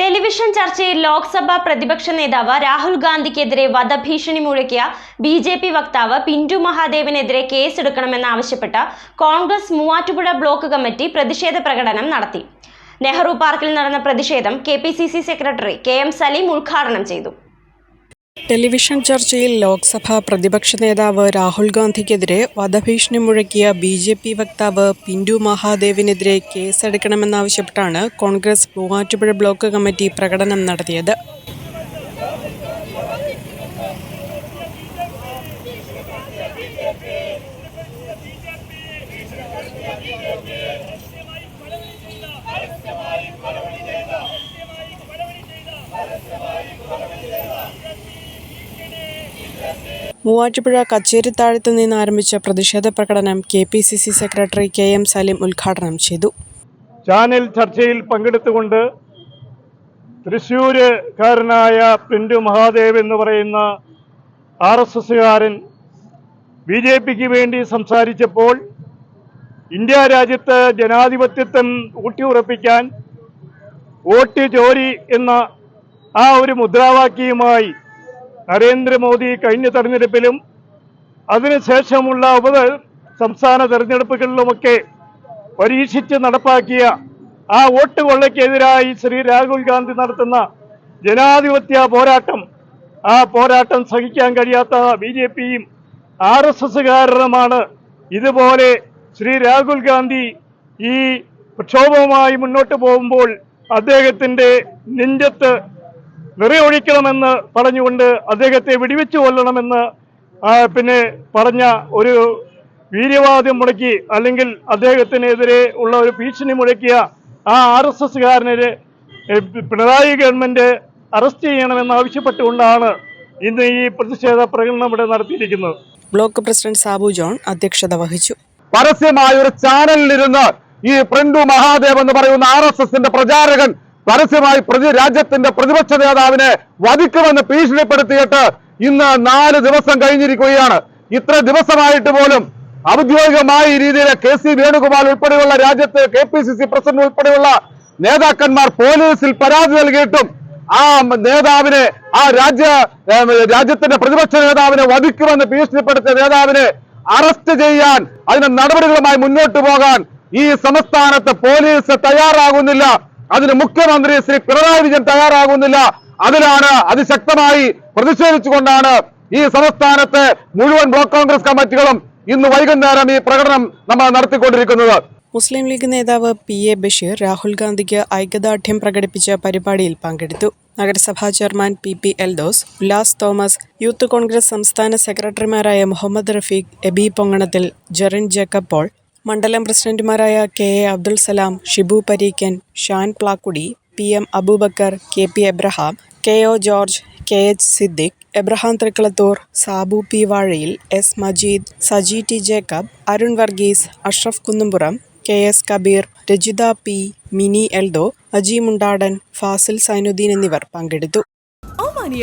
Television ചർച്ചയിൽ ലോക്സഭാ പ്രതിപക്ഷ നേതാവ് രാഹുൽ ഗാന്ധിക്കെതിരെ വധഭീഷണി മുഴക്കിയ ബി ജെ പി വക്താവ് പിന്റു മഹാദേവിനെതിരെ കേസെടുക്കണമെന്നാവശ്യപ്പെട്ട് കോൺഗ്രസ് മൂവാറ്റുപുഴ ബ്ലോക്ക് കമ്മിറ്റി പ്രതിഷേധ പ്രകടനം നടത്തി. നെഹ്റു പാർക്കിൽ നടന്ന പ്രതിഷേധം K secretary K M Saleem ഉദ്ഘാടനം ചെയ്തു. ടെലിവിഷൻ ചർച്ചയിൽ ലോക്സഭാ പ്രതിപക്ഷ നേതാവ് രാഹുൽ ഗാന്ധിക്കെതിരെ വധഭീഷണി മുഴക്കിയ ബി ജെ പി വക്താവ് പിന്റു മഹാദേവിനെതിരെ കേസെടുക്കണമെന്നാവശ്യപ്പെട്ടാണ് കോൺഗ്രസ് മൂവാറ്റുപുഴ ബ്ലോക്ക് കമ്മിറ്റി പ്രകടനം നടത്തിയത്. മൂവാറ്റുപുഴ കച്ചേരിത്താഴത്ത് നിന്ന് ആരംഭിച്ച പ്രതിഷേധ പ്രകടനം K P C C secretary K M Saleem ഉദ്ഘാടനം ചെയ്തു. ചാനൽ ചർച്ചയിൽ പങ്കെടുത്തുകൊണ്ട് തൃശ്ശൂരുകാരനായ പിന്റു മഹാദേവ് എന്ന് പറയുന്ന ആർ എസ് എസുകാരൻ ബി ജെ പിക്ക് വേണ്ടി സംസാരിച്ചപ്പോൾ ഇന്ത്യ രാജ്യത്ത് ജനാധിപത്യത്വം ഊട്ടിയുറപ്പിക്കാൻ വോട്ട് ചോരി എന്ന ആ ഒരു മുദ്രാവാക്യവുമായി നരേന്ദ്രമോദി കഴിഞ്ഞ തെരഞ്ഞെടുപ്പിലും അതിനുശേഷമുള്ള ഉപ സംസ്ഥാന തെരഞ്ഞെടുപ്പുകളിലുമൊക്കെ പരീക്ഷിച്ച് നടപ്പാക്കിയ ആ വോട്ട് കൊള്ളയ്ക്കെതിരായി ശ്രീ രാഹുൽ ഗാന്ധി നടത്തുന്ന ജനാധിപത്യ പോരാട്ടം ആ പോരാട്ടം സഹിക്കാൻ കഴിയാത്ത ബി ജെ പിയും ആർ എസ് എസുകാരനുമാണ് ഇതുപോലെ ശ്രീ രാഹുൽ ഗാന്ധി ഈ പ്രക്ഷോഭവുമായി മുന്നോട്ട് പോകുമ്പോൾ അദ്ദേഹത്തിന്റെ നെഞ്ചത്ത് നിറയൊഴിക്കണമെന്ന് പറഞ്ഞുകൊണ്ട് അദ്ദേഹത്തെ വെടിവെച്ചു കൊല്ലണമെന്ന് പിന്നെ പറഞ്ഞ ഒരു വീര്യവാദം മുടക്കി അല്ലെങ്കിൽ അദ്ദേഹത്തിനെതിരെ ഉള്ള ഒരു ഭീഷണി മുഴക്കിയ ആ ആർ എസ് എസ്കാരനെ പിണറായി ഗവൺമെന്റ് അറസ്റ്റ് ചെയ്യണമെന്ന് ആവശ്യപ്പെട്ടുകൊണ്ടാണ് ഇന്ന് ഈ പ്രതിഷേധ പ്രകടനം ഇവിടെ നടത്തിയിരിക്കുന്നത്. ബ്ലോക്ക് പ്രസിഡന്റ് സാബു ജോൺ അധ്യക്ഷത വഹിച്ചു. പരസ്യമായ ഒരു ചാനലിലിരുന്ന് ഈ പ്രിന്റു മഹാദേവ് എന്ന് പറയുന്ന ആർ എസ് എസിന്റെ പ്രചാരകൻ പരസ്യമായി പ്രതി രാജ്യത്തിന്റെ പ്രതിപക്ഷ നേതാവിനെ വധിക്കുമെന്ന് ഭീഷണിപ്പെടുത്തിയിട്ട് ഇന്ന് നാല് ദിവസം കഴിഞ്ഞിരിക്കുകയാണ്. ഇത്ര ദിവസമായിട്ട് പോലും ഔദ്യോഗികമായ രീതിയിൽ കെ സി വേണുഗോപാൽ ഉൾപ്പെടെയുള്ള രാജ്യത്ത് K P C C president ഉൾപ്പെടെയുള്ള നേതാക്കന്മാർ പോലീസിൽ പരാതി നൽകിയിട്ടും ആ നേതാവിനെ ആ രാജ്യ രാജ്യത്തിന്റെ പ്രതിപക്ഷ നേതാവിനെ വധിക്കുമെന്ന് ഭീഷണിപ്പെടുത്തിയ നേതാവിനെ അറസ്റ്റ് ചെയ്യാൻ അതിന് നടപടികളുമായി മുന്നോട്ട് പോകാൻ ഈ സംസ്ഥാനത്ത് പോലീസ് തയ്യാറാകുന്നില്ല. അതിന് മുഖ്യമന്ത്രി ശ്രീ പിണറായി വിജയൻ തയ്യാറാകുന്നില്ല. അതിലാണ് അതിശക്തമായി പ്രതിഷേധിച്ചുകൊണ്ടാണ് ഈ സംസ്ഥാനത്തെ മുഴുവൻ ബ്ലോക്ക് കോൺഗ്രസ് കമ്മിറ്റികളും ഇന്ന് വൈകുന്നേരം ഈ പ്രകടനം നമ്മൾ നടത്തിക്കൊണ്ടിരിക്കുന്നത്. മുസ്ലിം ലീഗ് നേതാവ് പി എ ബഷീർ രാഹുൽ ഗാന്ധിക്ക് ഐക്യദാർഢ്യം പ്രകടിപ്പിച്ച പരിപാടിയിൽ പങ്കെടുത്തു. നഗരസഭാ chairman P P Eldhose Ullas Thomas youth Congress സംസ്ഥാന സെക്രട്ടറിമാരായ Muhammad Rafeeq AB Ponganathil Jerin Jacob Paul മണ്ഡലം പ്രസിഡന്റുമാരായ K A Abdul Salam Shibu Pareekkan Shan Plakkudi P M Aboobacker K P Abraham K O George K H Siddique Abraham Thrikkalathoor Sabu P Vazhayil S Majeed Saji T Jacob Arun Varghese Ashraf Kunnumpuram K S Kabeer Rajitha P Mini Eldho Aji Mundadan Fazil Sainudheen എന്നിവർ പങ്കെടുത്തു.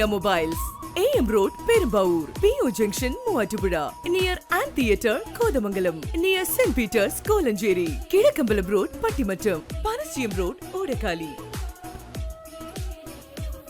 Mobiles A M road Perumbur P O junction Muvattupuzha near theatre Kothamangalam near saint Peter's Kolenchery Kizhakkambalam road Pattimattam Panassiyam road Odakkali